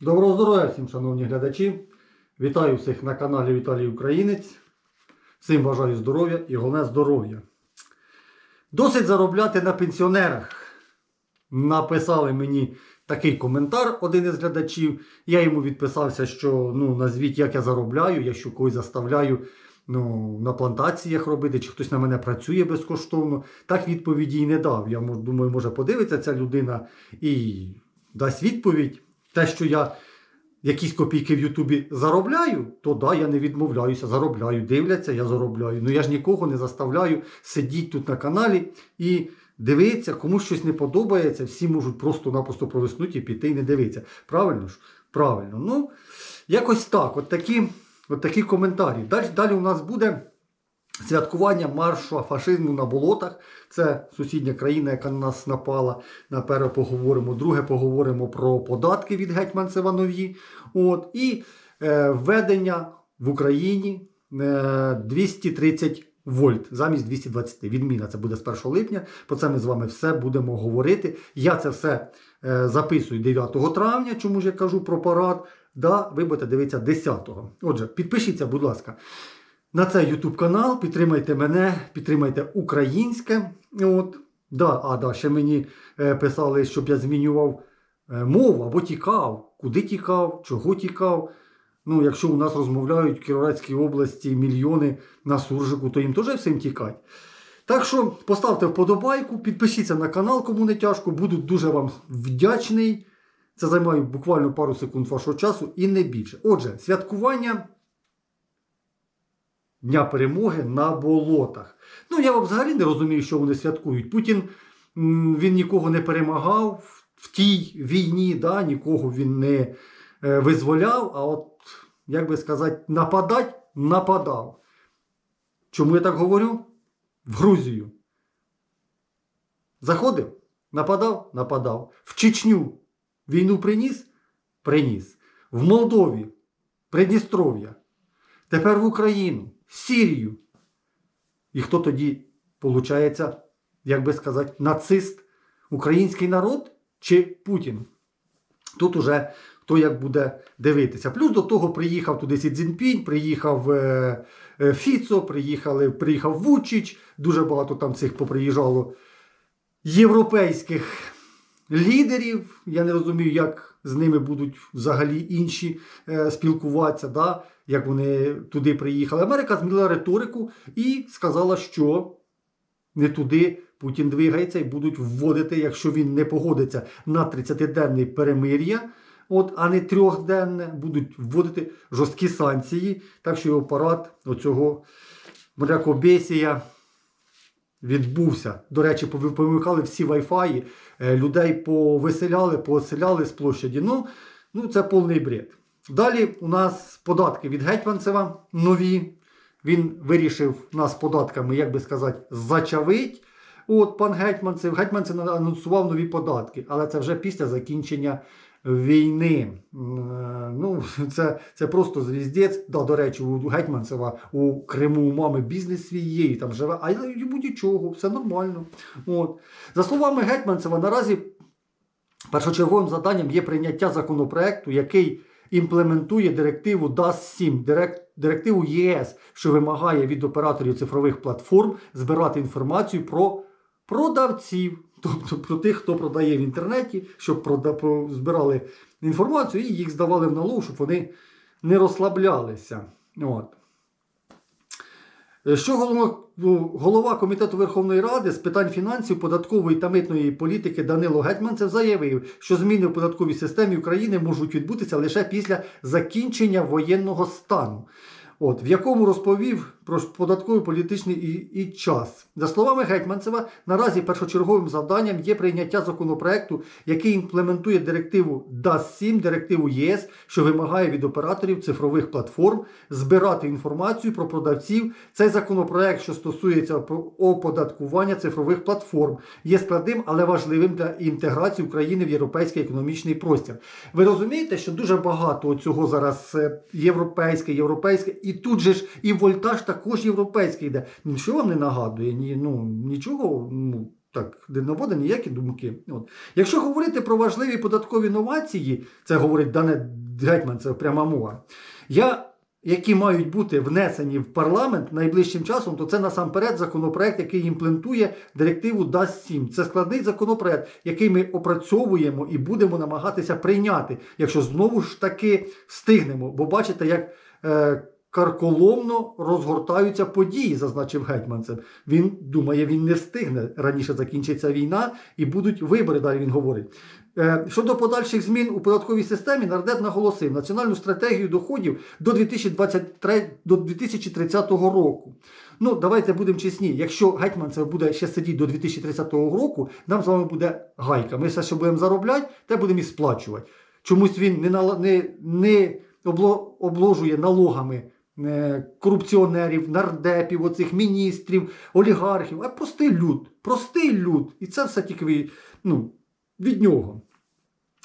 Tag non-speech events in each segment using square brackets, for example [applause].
Доброго здоров'я всім, шановні глядачі. Вітаю всіх на каналі Віталій Українець. Всім бажаю здоров'я і головне здоров'я. Досить заробляти на пенсіонерах. Написали мені такий коментар один із глядачів. Я йому відписався, що ну, назвіть, як я заробляю, я що когось заставляю ну, на плантаціях робити, чи хтось на мене працює безкоштовно. Так відповіді і не дав. Я думаю, може подивиться ця людина і дасть відповідь. Те, що я якісь копійки в Ютубі заробляю, то да, я не відмовляюся, заробляю. Дивляться, я заробляю. Ну я ж нікого не заставляю сидіти тут на каналі і дивитися, комусь щось не подобається, всі можуть просто-напросто провиснути і піти і не дивитися. Правильно ж? Правильно. Ну, якось так. От такі, от такі коментарі. Далі, далі у нас буде. Святкування маршу фашизму на болотах. Це сусідня країна, яка на нас напала. Наперед поговоримо. Друге поговоримо про податки від Гетьманцева нові. От, і е, введення в Україні е, 230 вольт замість 220. Відміна це буде з 1 липня. Про це ми з вами все будемо говорити. Я це все е, записую 9 травня. Чому ж я кажу про парад? Да, ви будете дивитися 10-го. Отже, підпишіться, будь ласка на цей YouTube канал, підтримайте мене, підтримайте українське. От. Да, а да, ще мені е, писали, щоб я змінював е, мову або тікав. Куди тікав, чого тікав. Ну, якщо у нас розмовляють в Кіровоградській області мільйони на суржику, то їм теж всім тікать. Так що поставте вподобайку, підпишіться на канал, кому не тяжко. Буду дуже вам вдячний. Це займає буквально пару секунд вашого часу і не більше. Отже, святкування Дня перемоги на болотах. Ну, я взагалі не розумію, що вони святкують. Путін він нікого не перемагав в тій війні, да, нікого він не е, визволяв, а от, як би сказати, нападать нападав. Чому я так говорю? В Грузію. Заходив, нападав, нападав. В Чечню війну приніс? Приніс. В Молдові, Придністров'я. Тепер в Україну, Сірію. І хто тоді, виходить, як би сказати, нацист? Український народ чи Путін? Тут уже хто як буде дивитися. Плюс до того приїхав туди Сі Цзіньпінь, приїхав е, е, Фіцо, приїхали, приїхав Вучич, дуже багато там цих поприїжджало європейських лідерів. Я не розумію, як з ними будуть взагалі інші е, спілкуватися, да? Як вони туди приїхали. Америка змінила риторику і сказала, що не туди Путін двигається і будуть вводити, якщо він не погодиться на 30-денне перемир'я, от, а не трьохденне, будуть вводити жорсткі санкції. Так що його парад оцього мрякобесія відбувся. До речі, повимикали всі вайфаї, е, людей повиселяли, пооселяли з площаді. Ну, ну це повний бред. Далі у нас податки від Гетьманцева нові. Він вирішив нас податками, як би сказати, зачавить. От пан Гетьманцев. Гетьманцев анонсував нові податки, але це вже після закінчення війни. Е, Ну, [laughs] це, це просто звіздець. Да, до речі, у Гетьманцева у Криму у мами бізнес свій є, і там живе, а йому нічого, все нормально. От. За словами Гетьманцева, наразі першочерговим завданням є прийняття законопроекту, який імплементує директиву DAS-7, директиву ЄС, що вимагає від операторів цифрових платформ збирати інформацію про продавців, тобто про тих, хто продає в інтернеті, щоб прода- збирали інформацію і їх здавали в налог, щоб вони не розслаблялися. От. Е, Що ну, голова Комітету Верховної Ради з питань фінансів, податкової та митної політики Данило Гетьманцев заявив, що зміни в податковій системі України можуть відбутися лише після закінчення воєнного стану. От, в якому розповів про податковий політичний і, і час. За словами Гетьманцева, наразі першочерговим завданням є прийняття законопроекту, який імплементує директиву DAS-7, директиву ЄС, що вимагає від операторів цифрових платформ збирати інформацію про продавців. Цей законопроект, що стосується оподаткування цифрових платформ, є складним, але важливим для інтеграції України в європейський економічний простір. Ви розумієте, що дуже багато цього зараз е, європейське, європейське, і тут же ж і вольтаж також європейський йде. Нічого вам не нагадує? Ні, ну, нічого ну, так не наводить ніякі думки. От. Якщо говорити про важливі податкові новації, це говорить Дане Гетьман, це пряма мова. Я які мають бути внесені в парламент найближчим часом, то це насамперед законопроект, який імплементує директиву ДАС 7 Це складний законопроект, який ми опрацьовуємо і будемо намагатися прийняти, якщо знову ж таки встигнемо. Бо бачите, як е, карколомно розгортаються події, зазначив гетьманцев. Він думає, він не встигне раніше закінчиться війна і будуть вибори. Далі він говорить. Е, Щодо подальших змін у податковій системі, нардеп наголосив національну стратегію доходів до 2023 до 2030 року. Ну, давайте будемо чесні. Якщо Гетьманцев буде ще сидіти до 2030 року, нам з вами буде гайка. Ми все, що будемо заробляти, те будемо і сплачувати. Чомусь він не, не, не обло- обложує налогами корупціонерів, нардепів, оцих міністрів, олігархів, а простий люд. Простий люд. І це все тільки ви- ну, від нього.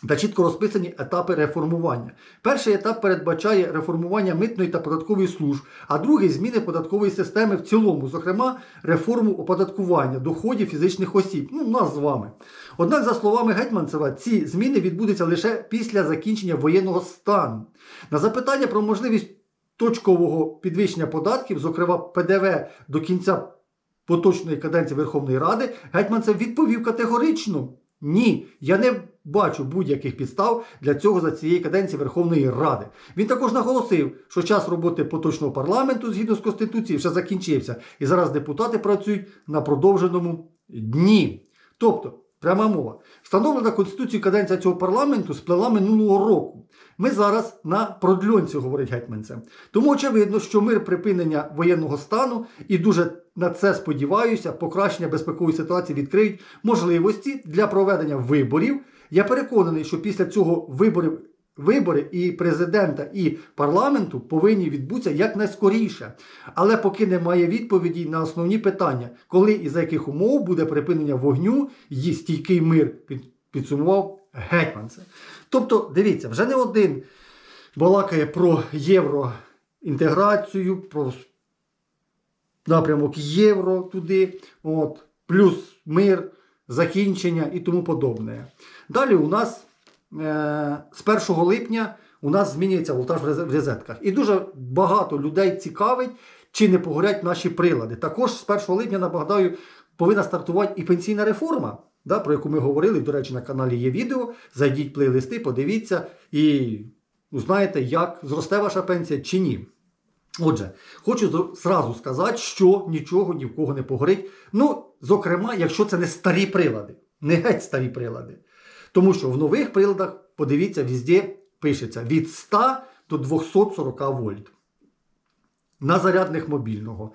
Та чітко розписані етапи реформування. Перший етап передбачає реформування митної та податкової служб, а другий зміни податкової системи в цілому, зокрема, реформу оподаткування доходів фізичних осіб. Ну, нас з вами. Однак, за словами Гетьманцева, ці зміни відбудуться лише після закінчення воєнного стану. На запитання про можливість точкового підвищення податків, зокрема ПДВ до кінця поточної каденції Верховної Ради, Гетьманцев відповів категорично. Ні, я не бачу будь-яких підстав для цього за цієї каденції Верховної Ради. Він також наголосив, що час роботи поточного парламенту згідно з Конституцією вже закінчився, і зараз депутати працюють на продовженому дні. Тобто, пряма мова, встановлена Конституцією каденція цього парламенту сплела минулого року. Ми зараз на продльонці, говорить гетьманцем. Тому очевидно, що мир припинення воєнного стану і дуже на це сподіваюся, покращення безпекової ситуації відкриють можливості для проведення виборів. Я переконаний, що після цього виборів. Вибори і президента, і парламенту повинні відбутися якнайскоріше. Але поки немає відповіді на основні питання, коли і за яких умов буде припинення вогню і стійкий мир, під- підсумував гетьманце. Тобто, дивіться, вже не один балакає про євроінтеграцію, про напрямок євро туди, от, плюс мир, закінчення і тому подобне. Далі у нас з 1 липня у нас змінюється волтаж в розетках. І дуже багато людей цікавить, чи не погорять наші прилади. Також з 1 липня, нагадаю, повинна стартувати і пенсійна реформа, да, про яку ми говорили. До речі, на каналі є відео. Зайдіть плейлисти, подивіться і узнаєте, як зросте ваша пенсія чи ні. Отже, хочу зразу сказати, що нічого ні в кого не погорить. Ну, зокрема, якщо це не старі прилади, не геть старі прилади. Тому що в нових приладах, подивіться, везде пишеться від 100 до 240 вольт. На зарядних мобільного,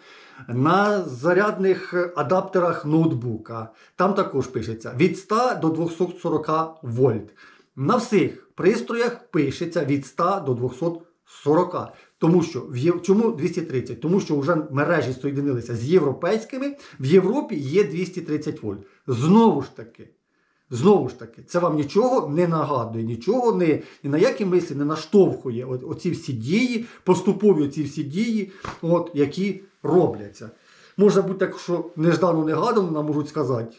на зарядних адаптерах ноутбука. Там також пишеться від 100 до 240 вольт. На всіх пристроях пишеться від 100 до 240. Тому що в чому 230? Тому що вже мережі соєдинилися з європейськими, в Європі є 230 вольт. Знову ж таки, знову ж таки, це вам нічого не нагадує, нічого не ні на які мислі не наштовхує от, оці всі дії, поступові оці всі дії, от, які робляться. Може бути так, що неждано негадано нам можуть сказати,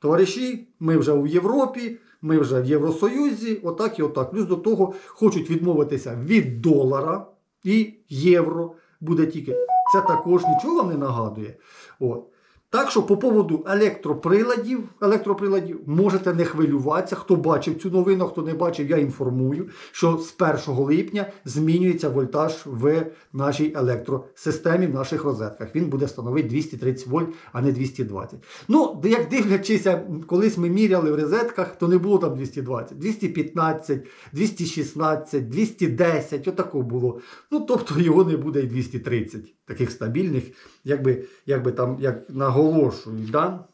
товариші, ми вже у Європі, ми вже в Євросоюзі, отак і отак. Плюс до того хочуть відмовитися від долара і євро буде тільки. Це також нічого вам не нагадує. От. Так що по поводу електроприладів, електроприладів можете не хвилюватися. Хто бачив цю новину, хто не бачив, я інформую, що з 1 липня змінюється вольтаж в нашій електросистемі, в наших розетках. Він буде становити 230 вольт, а не 220. Ну, як дивлячися, колись ми міряли в розетках, то не було там 220, 215, 216, 210, отако було. Ну, тобто його не буде і 230, таких стабільних, якби, якби там як наголошують. Да?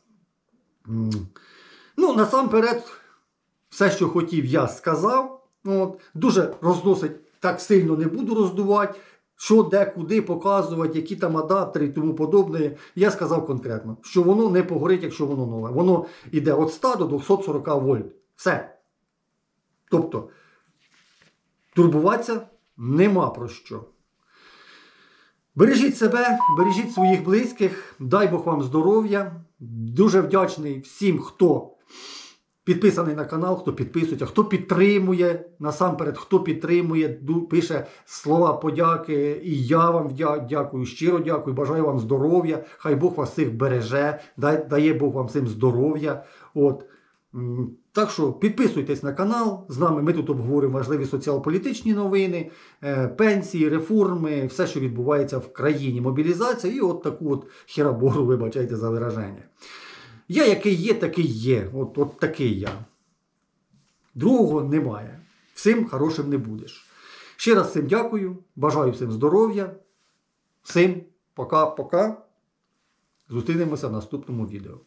Ну, насамперед, все, що хотів, я сказав. От. Дуже розносить так сильно не буду роздувати. Що, де, куди показувати, які там адаптери і тому подобне. Я сказав конкретно, що воно не погорить, якщо воно нове. Воно йде від 100 до 240 вольт. Все. Тобто, турбуватися нема про що. Бережіть себе, бережіть своїх близьких, дай Бог вам здоров'я. Дуже вдячний всім, хто підписаний на канал, хто підписується, хто підтримує, насамперед, хто підтримує, пише слова подяки. І я вам дякую, щиро дякую, бажаю вам здоров'я. Хай Бог вас всіх береже, дає Бог вам всім здоров'я. От. Так що підписуйтесь на канал. З нами ми тут обговорюємо важливі соціал-політичні новини, е, пенсії, реформи, все, що відбувається в країні, мобілізація і от таку от херабору, вибачайте за вираження. Я який є, такий є. От, от такий я. Другого немає. Всім хорошим не будеш. Ще раз всім дякую. Бажаю всім здоров'я. Всім пока-пока. Зустрінемося в наступному відео.